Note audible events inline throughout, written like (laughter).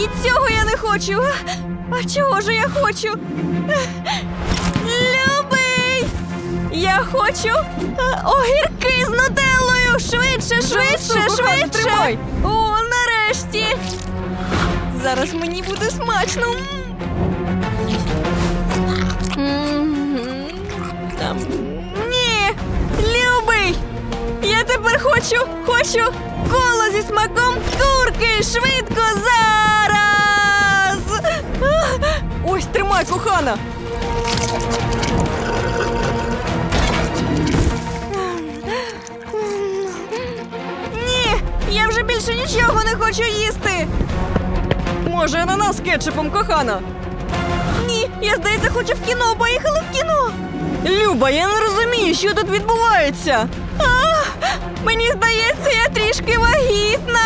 Ні, цього я не хочу. А чого ж я хочу? Любий! Я хочу е, огірки з нутеллою! Швидше, швидше, швидше! тримай. О, нарешті! Зараз мені буде смачно. Там. Ні! Любий! Я тепер хочу, хочу коло зі смаком курки! Швидко Тримай, кохана. Ні! Я вже більше нічого не хочу їсти! Може, ананас з кетчупом, кохана. Ні, я здається, хочу в кіно. Поїхали в кіно. Люба, я не розумію, що тут відбувається. А, мені здається, я трішки вагітна.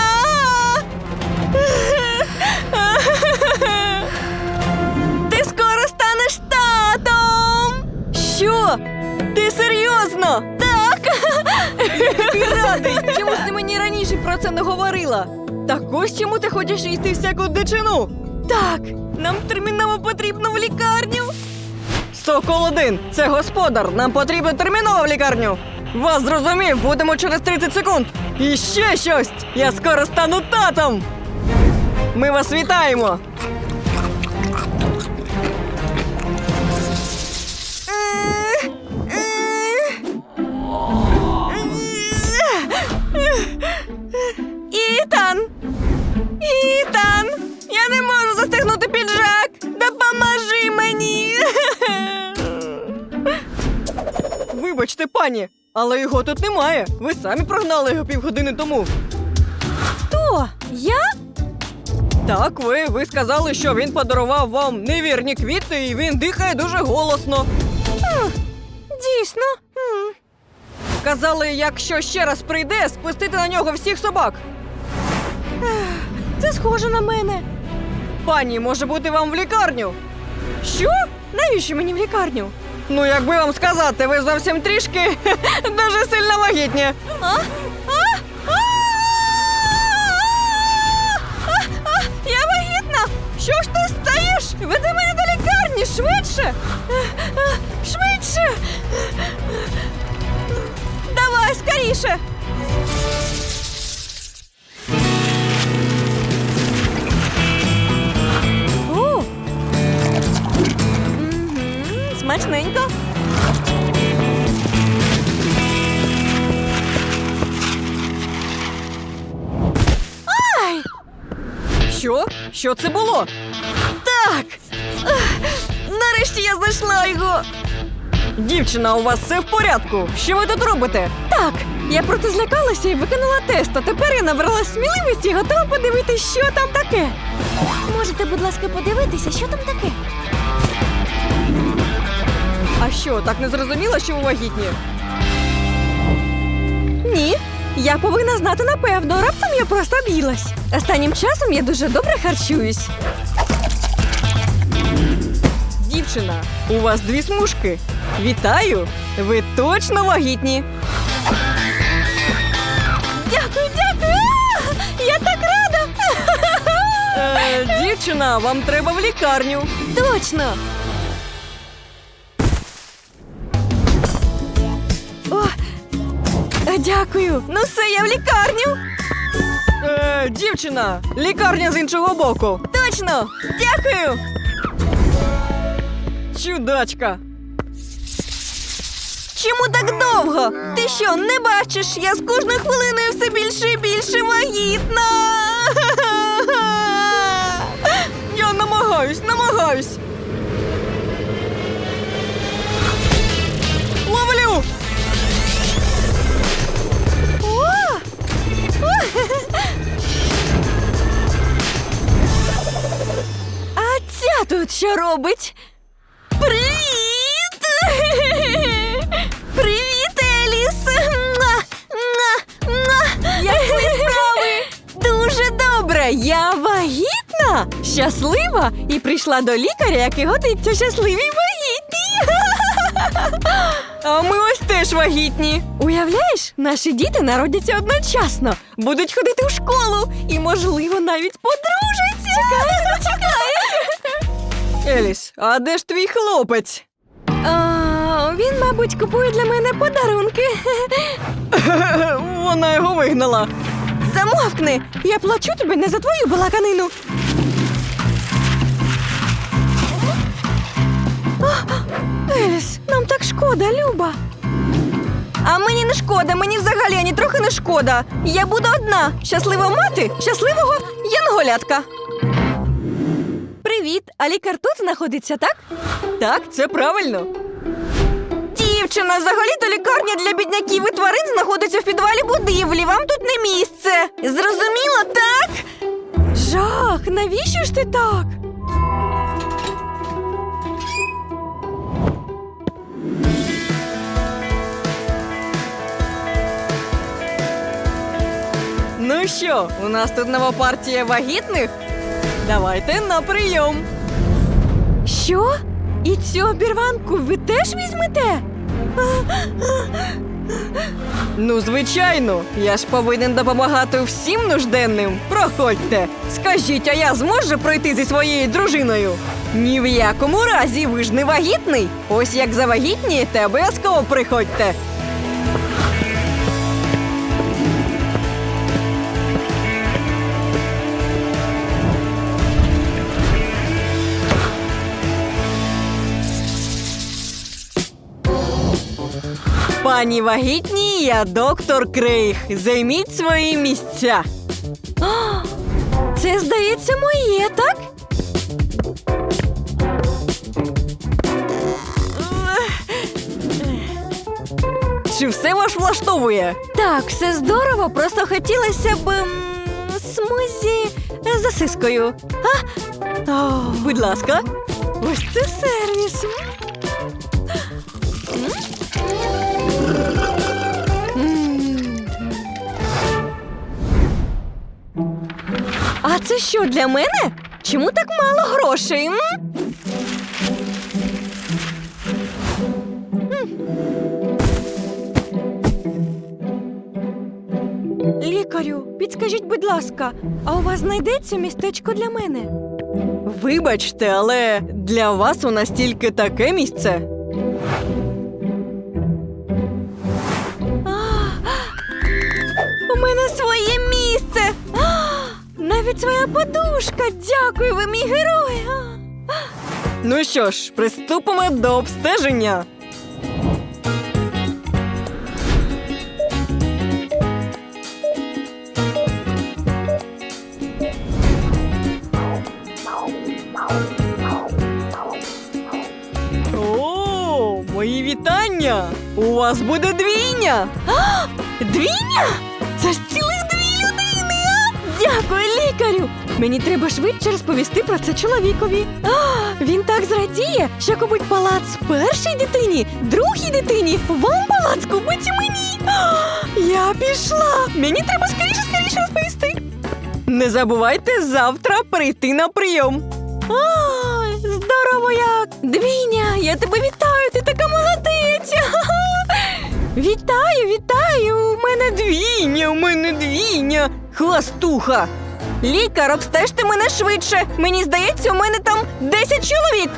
Ти серйозно? Так. Ти радий? Чому ж ти мені раніше про це не говорила? Так ось чому ти хочеш їсти всяку дичину? Так, нам терміново потрібно в лікарню. Сокол один, це господар. Нам потрібно терміново в лікарню. Вас зрозумів, будемо через 30 секунд. І ще щось. Я скоро стану татом. Ми вас вітаємо. Але його тут немає. Ви самі прогнали його півгодини тому. Хто? Я? Так, ви, ви сказали, що він подарував вам невірні квіти, і він дихає дуже голосно. Дійсно. М. Казали, якщо ще раз прийде, спустити на нього всіх собак. Це схоже на мене. Пані, може бути вам в лікарню? Що? Навіщо мені в лікарню? Ну, якби вам сказати, ви зовсім трішки (laughs) дуже сильно вагітні. А? А? А? А? А? Я вагітна! Що ж ти стаєш? Веди мене до лікарні швидше! Швидше! Давай, скоріше! Смачненько. Ай! Що? Що це було? Так! Нарешті я знайшла його! Дівчина, у вас все в порядку. Що ви тут робите? Так, я просто злякалася і виконала тест, а тепер я набрала сміливості і готова подивитися, що там таке. Можете, будь ласка, подивитися, що там таке? А що, так не зрозуміло, що ви вагітні? Ні, я повинна знати напевно. Раптом я просто об'їлась. Останнім часом я дуже добре харчуюсь. Дівчина, у вас дві смужки. Вітаю! Ви точно вагітні. Дякую, дякую! А, Я так рада! Е, дівчина, вам треба в лікарню. Точно! Дякую! Ну все, я в лікарню! Е, дівчина, лікарня з іншого боку. Точно! Дякую! Чудачка. Чому так довго? Ти що, не бачиш? Я з кожною хвилиною все більше і більше вагітна. Я намагаюсь, намагаюсь. Тут що робить? Привіт! (laughs) Привіт, Еліс! Як твої справи? Дуже добре! Я вагітна, щаслива і прийшла до лікаря, який годиться щасливій вагітній. (laughs) А ми ось теж вагітні. Уявляєш, наші діти народяться одночасно, будуть ходити в школу і, можливо, навіть подружаться. чекаю, не чекаю. Еліс, а де ж твій хлопець? А, він, мабуть, купує для мене подарунки. Вона його вигнала. Замовкни! Я плачу тобі не за твою балаканину. Еліс, нам так шкода, Люба. А мені не шкода, мені взагалі ані трохи не шкода. Я буду одна. Щаслива мати, щасливого янголятка. Привіт, а лікар тут знаходиться, так? Так, це правильно. Дівчина, взагалі-то лікарня для бідняків і тварин знаходиться в підвалі будівлі. Вам тут не місце. Зрозуміло, так? Жах, навіщо ж ти так? Ну що, у нас тут нова партія вагітних? Давайте на прийом. Що? І цю обірванку ви теж візьмете? Ну, звичайно, я ж повинен допомагати всім нужденним. Проходьте. Скажіть, а я зможу пройти зі своєю дружиною? Ні в якому разі, ви ж не вагітний. Ось як завагітнієте, обов'язково приходьте. Пані вагітні, я доктор Крейг. Займіть свої місця. Це, здається, моє, так? Чи все вас влаштовує? Так, все здорово, просто хотілося б м, смузі з засискою. А? О, Будь ласка. ось це сервіс. Це що для мене? Чому так мало грошей? м? Лікарю, підскажіть, будь ласка, а у вас знайдеться містечко для мене? Вибачте, але для вас у нас тільки таке місце. Своя подушка. Дякую, ви мій герой. Ну що ж, приступимо до обстеження. О, мої вітання! У вас буде двійня! Двійня? Це ж цілих лікарю. Мені треба швидше розповісти про це чоловікові. А, він так зрадіє, що купить палац першій дитині, другій дитині, вам палац купить і мені. А, я пішла. Мені треба скоріше, скоріше розповісти. Не забувайте завтра прийти на прийом. Ай, здорово як! Двіня, я тебе вітаю, ти така молодець! (laughs) Вітаю, вітаю! У мене Двійня, у мене двійня. Хвастуха. Лікар, обстежте мене швидше. Мені здається, у мене там 10 чоловік.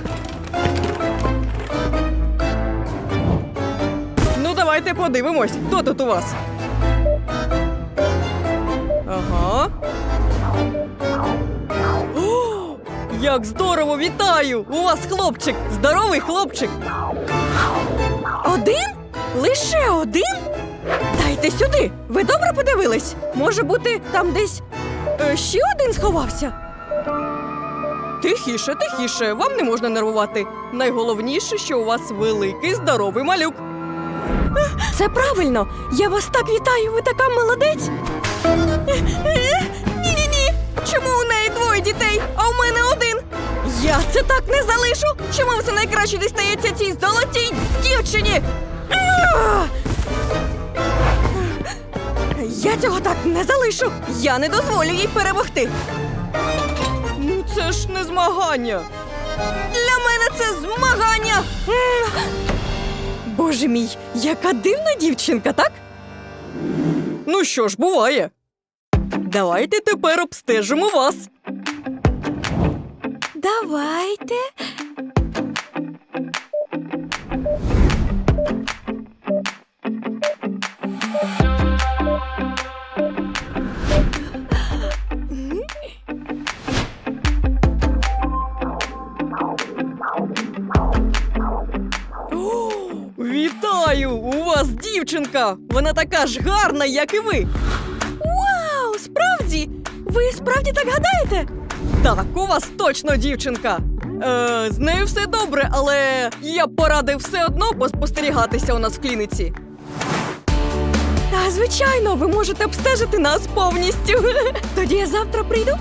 Ну, давайте подивимось, хто тут у вас. Ага. О, як здорово, вітаю! У вас хлопчик, здоровий хлопчик. Один? Лише один? Дайте сюди. Ви добре подивились? Може бути, там десь ще один сховався? Тихіше, тихіше, вам не можна нервувати. Найголовніше, що у вас великий здоровий малюк. Це правильно. Я вас так вітаю, ви така молодець. Ні-ні-ні. Чому у неї двоє дітей, а у мене один? Я це так не залишу. Чому все найкраще дістається цій золотій дівчині? Я цього так не залишу. Я не дозволю їй перемогти. Ну це ж не змагання. Для мене це змагання. Боже мій, яка дивна дівчинка, так? Ну що ж, буває. Давайте тепер обстежимо вас. Давайте. Дівчинка! Вона така ж гарна, як і ви. Вау, справді? Ви справді так гадаєте? Так, у вас точно дівчинка. Е, з нею все добре, але я б порадив все одно поспостерігатися у нас в клініці. Та, звичайно, ви можете обстежити нас повністю. (laughs) Тоді я завтра прийду.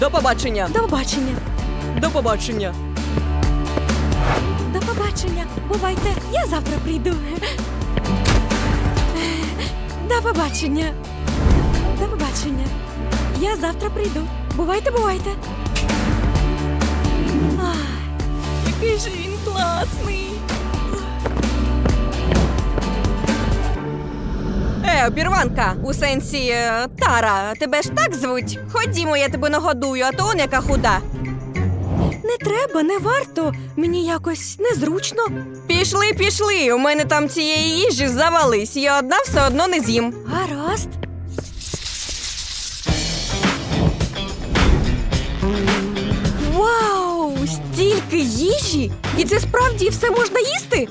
До побачення! До побачення. До побачення! До побачення. Бувайте, я завтра прийду. (laughs) До побачення. До побачення. Я завтра прийду. Бувайте, бувайте. Ах, який же він класний. Е, обірванка, у сенсі е, Тара, тебе ж так звуть? Ходімо, я тебе нагодую, а то он яка худа. Треба, не варто. Мені якось незручно. Пішли, пішли. У мене там цієї їжі завались. Я одна все одно не з'їм. Гаразд. Вау! Стільки їжі! І це справді все можна їсти?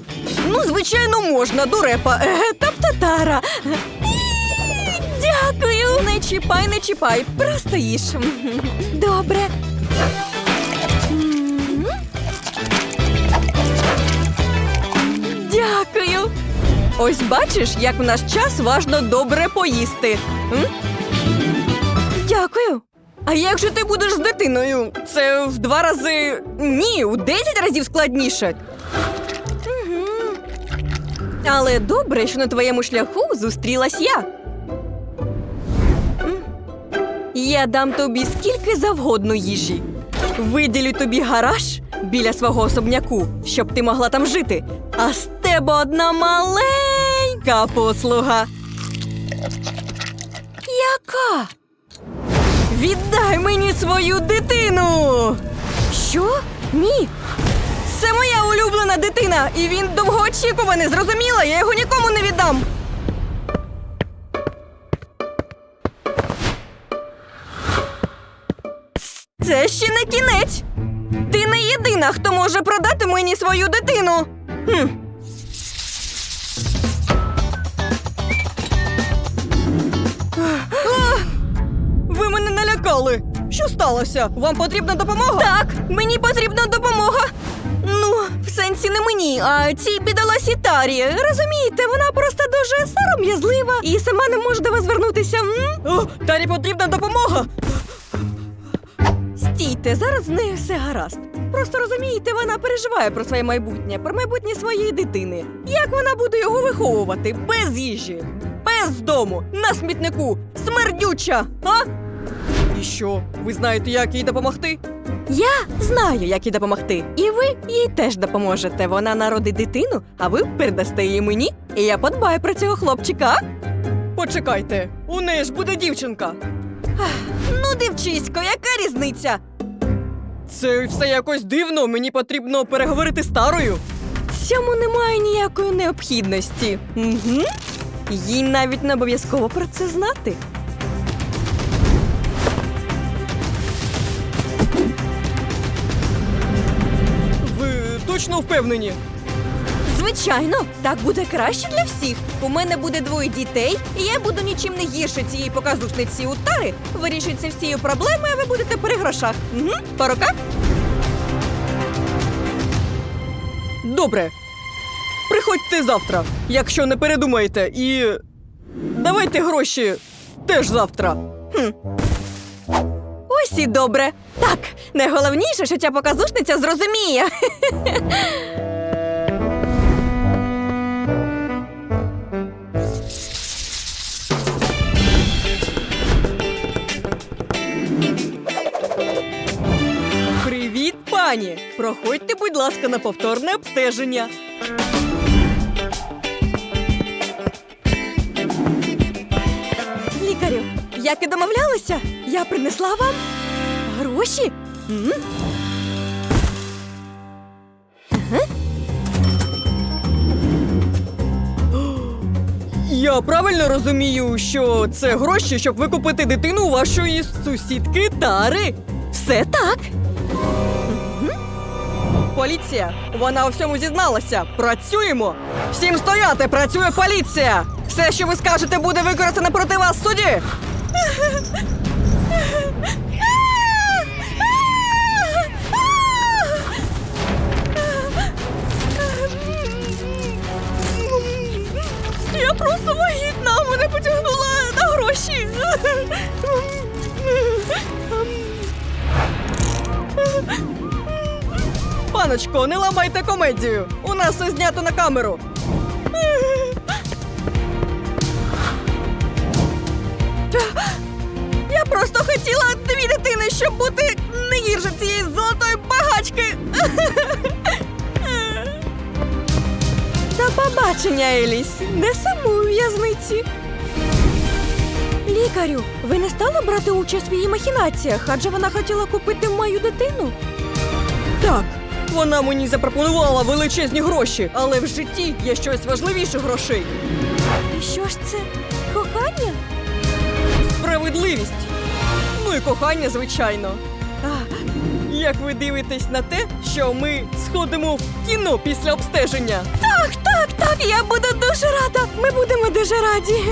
Ну, звичайно, можна, дурепа. Е, Тобто Тара. Дякую! не чіпай, не чіпай, просто їж. Добре. Ось бачиш, як в наш час важно добре поїсти. М? Дякую. А як же ти будеш з дитиною? Це в два рази. Ні, у десять разів складніше. Але добре, що на твоєму шляху зустрілась я. Я дам тобі скільки завгодно їжі. Виділю тобі гараж біля свого особняку, щоб ти могла там жити. А тебе одна маленька послуга. Яка? Віддай мені свою дитину! Що? Ні. Це моя улюблена дитина, і він довгоочікуваний, зрозуміла? Я його нікому не віддам. Це ще не кінець. Ти не єдина, хто може продати мені свою дитину. Хм. Мене. Що сталося? Вам потрібна допомога? Так, мені потрібна допомога. Ну, в сенсі не мені, а цій бідоласі Тарі. Розумієте, вона просто дуже сором'язлива і сама не може до вас звернутися. М? О, Тарі потрібна допомога. Стійте, зараз з нею все гаразд. Просто розумієте, вона переживає про своє майбутнє, про майбутнє своєї дитини. Як вона буде його виховувати без їжі, без дому, на смітнику, смердюча, а? І що? Ви знаєте, як їй допомогти? Я знаю, як їй допомогти. І ви їй теж допоможете. Вона народить дитину, а ви передасте її мені, і я подбаю про цього хлопчика. Почекайте, у неї ж буде дівчинка. Ну, дівчисько, яка різниця? Це все якось дивно. Мені потрібно переговорити з старою. Цьому немає ніякої необхідності. Угу. Їй навіть не обов'язково про це знати. Точно впевнені? Звичайно, так буде краще для всіх. У мене буде двоє дітей, і я буду нічим не гірше цієї показушниці у тари. Вирішується всі її проблеми, а ви будете при грошах. Угу. По руках? Добре. Приходьте завтра, якщо не передумаєте, і давайте гроші теж завтра. Хм. Ось і добре. Так, найголовніше, що ця показушниця зрозуміє. Привіт, пані! Проходьте, будь ласка, на повторне обстеження. Як і домовлялися, я принесла вам гроші. М? Я правильно розумію, що це гроші, щоб викупити дитину вашої сусідки Тари. Все так. Поліція. Вона у всьому зізналася. Працюємо. Всім стояти! Працює поліція! Все, що ви скажете, буде використане проти вас в суді! Я просто вагітна, мене потягнула на гроші. Паночко, не ламайте комедію. У нас все знято на камеру. Я просто хотіла дві дитини, щоб бути не гірше цієї золотої багачки. До побачення, Еліс. Не саму в'язниці. Лікарю, ви не стали брати участь в її махінаціях, адже вона хотіла купити мою дитину. Так, вона мені запропонувала величезні гроші, але в житті є щось важливіше грошей. І що ж це? Кохання? Справедливість. Ну і кохання, звичайно. Як ви дивитесь на те, що ми сходимо в кіно після обстеження? Так, так, так, я буду дуже рада. Ми будемо дуже раді.